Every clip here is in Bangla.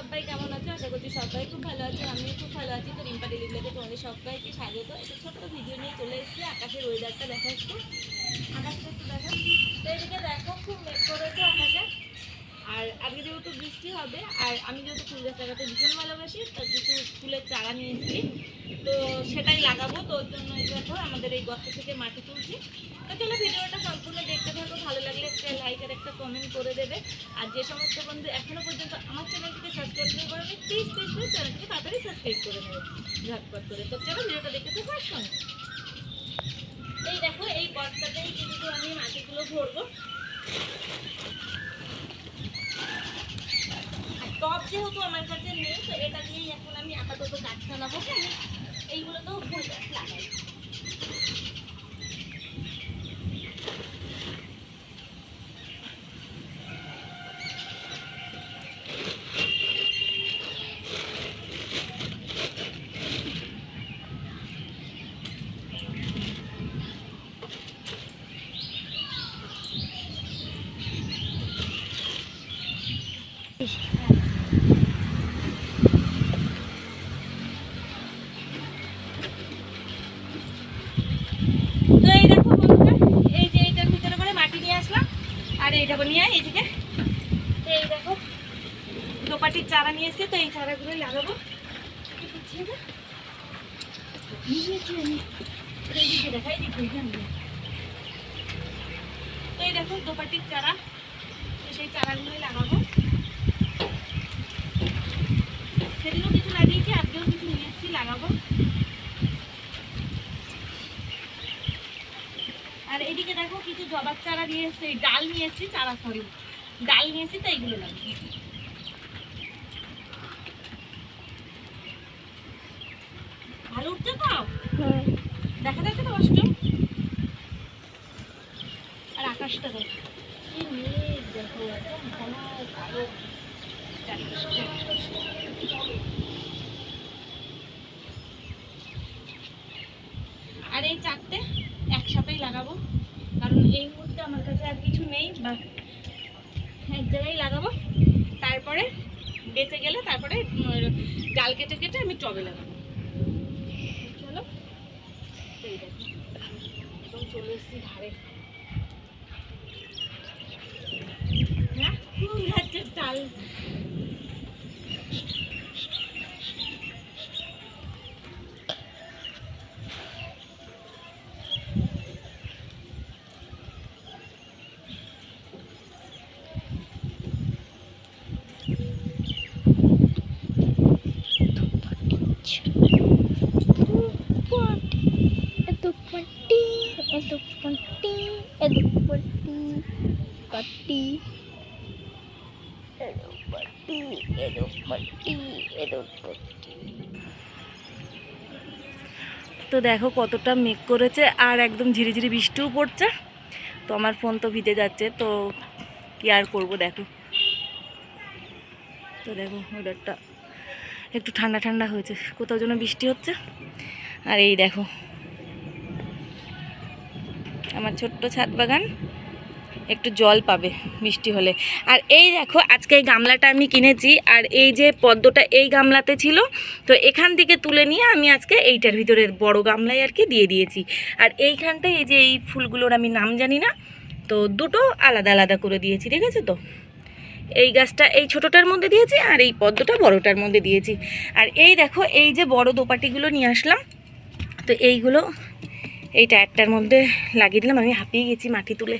সবাই কেমন আছো? আশা করছি সবাই খুব ভালো আছে, আমিও খুব ভালো আছি। তো রিম্পা ডেলি ব্লগে তোমাদের সবাইকে স্বাগত। একটা ছোট্ট ভিডিও নিয়ে চলে এসেছি, আকাশের ওয়েদারটা দেখা একটু আকাশটা একটু দেখা তো এদিকে দেখো খুব মেঘ করেছে আকাশে আর আজকে যেহেতু বৃষ্টি হবে, আর আমি যেহেতু ফুল গাছ লাগাতে ভীষণ ভালোবাসি তো কিছু ফুলের চারা নিয়ে এসেছি। তো সেটাই লাগাবো, তো ওর জন্য দেখো আমাদের এই গর্ত থেকে মাটি তুলছি। তো চলো ভিডিওটা সম্পূর্ণ দেখতে থাকো, ভালো লাগলে একটা লাইক আর একটা কমেন্ট করে দেবে। আর যে সমস্ত বন্ধু এখনও পর্যন্ত আমার চ্যানেলটিকে সাবস্ক্রাইব করে করেনি প্লিজ প্লিজ প্লিজ চ্যানেলটিকে তাড়াতাড়ি সাবস্ক্রাইব করে নেবে, ঝটপট করে। তো চলো ভিডিওটা দেখতে থাকো আর শোনো। এই দেখো, এই বস্তাতেই কিন্তু আমি মাটিগুলো ভরবো আর টপ যেহেতু আমার কাছে নেই, তো এটা দিয়েই এখন আমি আপাতত গাছ চালাবো আমি তো ফুল গাছ লাগাই। তো এই দেখো বন্ধুরা এই যে এইটার ভিতরে করে মাটি নিয়ে আসলাম আর এইটা নিয়ে এইদিকে তো এই দেখো দোপাটির চারা নিয়ে এসেছি তো এই চারাগুলোই লাগাবো। তো এই দেখো দোপাটির চারা, তো সেই চারাগুলোই লাগাবো। সেদিনও কিছু লাগিয়েছি, আজকেও কিছু নিয়ে এসেছি, লাগাবো। আর এদিকে দেখো কিছু জবার চারা নিয়ে এসেছি, ডাল নিয়ে এসেছি, চারা সরি ডাল নিয়ে এসেছি, তো এইগুলো লাগিয়ে উঠছে দেখা যাচ্ছে তো আর আকাশটা দেখো। কি মেঘ দেখো একদম ঘন কালো আর এই চারটে একসাথেই লাগাবো কারণ এই মুহূর্তে আমার কাছে আর কিছু নেই বা এক জায়গায় লাগাবো। তারপরে বেঁচে গেলে তারপরে ডাল কেটে কেটে আমি টবে লাগাবো। এই চলে এসেছি ধারে। হ্যাঁ? ফুল তো দেখো কতটা মেঘ করেছে আর একদম ঝিরিঝিরি বৃষ্টিও পড়ছে। তো আমার ফোন তো ভিজে যাচ্ছে তো কি আর করব দেখো। তো দেখো ওয়েদারটা একটু ঠান্ডা ঠান্ডা হয়েছে কোথাও যেন বৃষ্টি হচ্ছে। আর এই দেখো আমার ছোট্ট ছাদ বাগান, একটু জল পাবে বৃষ্টি হলে। আর এই দেখো, আজকে এই গামলাটা আমি কিনেছি, আর এই যে পদ্মটা এই গামলাতে ছিল, তো এখান থেকে তুলে নিয়ে আমি আজকে এইটার ভিতরে বড় গামলায় আর কি দিয়ে দিয়েছি। আর এইখানটায় এই যে এই ফুলগুলোর আমি নাম জানি না, তো দুটো আলাদা আলাদা করে দিয়েছি, দেখেছ তো? এই গাছটা এই ছোটোটার মধ্যে দিয়েছি, আর এই পদ্মটা বড়টার মধ্যে দিয়েছি। আর এই দেখো, এই যে বড় দোপাটিগুলো নিয়ে আসলাম, তো এইগুলো এই টায়ারটার মধ্যে লাগিয়ে দিলাম, আমি হাঁপিয়ে গেছি মাটি তুলে।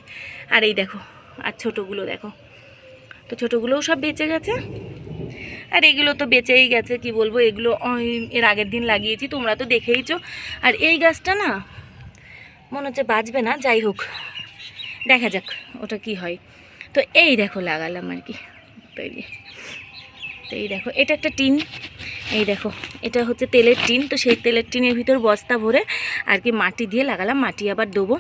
আর এই দেখো, আর ছোটোগুলো দেখো। তো ছোটোগুলোও সব বেঁচে গেছে। আর এগুলো তো বেঁচেই গেছে, কি বলব? এগুলো এর আগের দিন লাগিয়েছি, তোমরা তো দেখেইছো। আর এই গাছটা না, মনে হচ্ছে বাঁচবে না, যাই হোক। দেখা যাক, ওটা কি হয়। তো এই দেখো, লাগালাম আর কি। তো এই যে। তো এই দেখো, এটা একটা টিন। এই দেখো, এটা হচ্ছে তেলের টিন। তো সেই তেলের টিনের ভিতর বস্তা ভরে আর কি মাটি দিয়ে লাগালাম। মাটি আবার দেবো।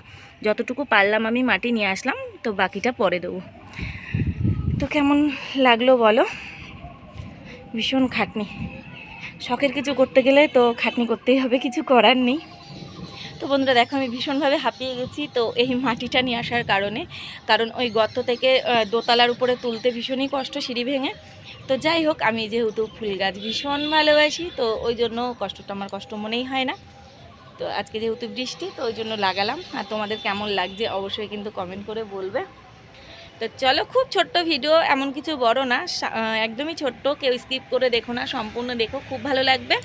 যতটুকু পারলাম আমি মাটি নিয়ে আসলাম। তো বাকিটা পরে দেবো। তো কেমন লাগল বলো? ভীষণ খাটনি। শখের কিছু করতে গেলে তো খাটনি করতেই হবে, কিছু করার নেই। তো বন্ধুরা দেখো, আমি ভীষণভাবে হাঁপিয়ে গেছি তো এই মাটিটা নিয়ে আসার কারণে। কারণ ওই গর্ত থেকে দোতলার উপরে তুলতে ভীষণই কষ্ট, সিঁড়ি ভেঙে। তো যাই হোক, আমি যেহেতু ফুল গাছ ভীষণ ভালোবাসি, তো ওই জন্য কষ্টটা আমার কষ্ট মনেই হয় না। তো আজকে যেহেতু বৃষ্টি, তো ওই জন্য লাগালাম। আর তোমাদের কেমন লাগছে অবশ্যই কিন্তু কমেন্ট করে বলবে। তো চলো, খুব ছোট্ট ভিডিও, এমন কিছু বড় না। একদমই ছোট্ট, কেউ স্কিপ করে দেখো না, সম্পূর্ণ দেখো, খুব ভালো লাগবে।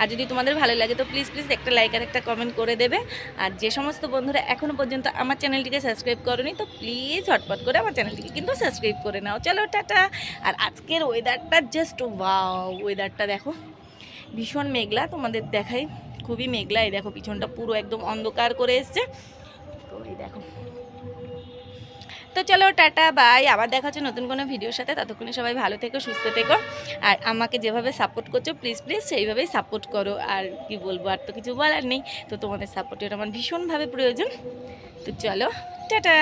আর যদি তোমাদের ভালো লাগে, তো প্লিজ প্লিজ একটা লাইক আর একটা কমেন্ট করে দেবে। আর যে সমস্ত বন্ধুরা এখনও পর্যন্ত আমার চ্যানেলটিকে সাবস্ক্রাইব করনি, তো প্লিজ ঝটপট করে আমার চ্যানেলটিকে কিন্তু সাবস্ক্রাইব করে নাও। চলো, টাটা। আর আজকের ওয়েদারটা জাস্ট ওয়াও ওয়েদারটা দেখো, ভীষণ মেঘলা, তোমাদের দেখাই। খুবই মেঘলা, এই দেখো, পিছনটা পুরো একদম অন্ধকার করে এসছে। তো এই দেখো তো চলো, টাটা বাই আবার দেখা হচ্ছে নতুন কোনো ভিডিওর সাথে। ততক্ষণে সবাই ভালো থেকো, সুস্থ থেকো। আর আমাকে যেভাবে সাপোর্ট করছ প্লিজ প্লিজ সেইভাবেই সাপোর্ট করো। আর কি বলব, আর তো কিছু বলার নেই। তো তোমাদের সাপোর্টের আমার ভীষণভাবে প্রয়োজন। তো চলো, টাটা।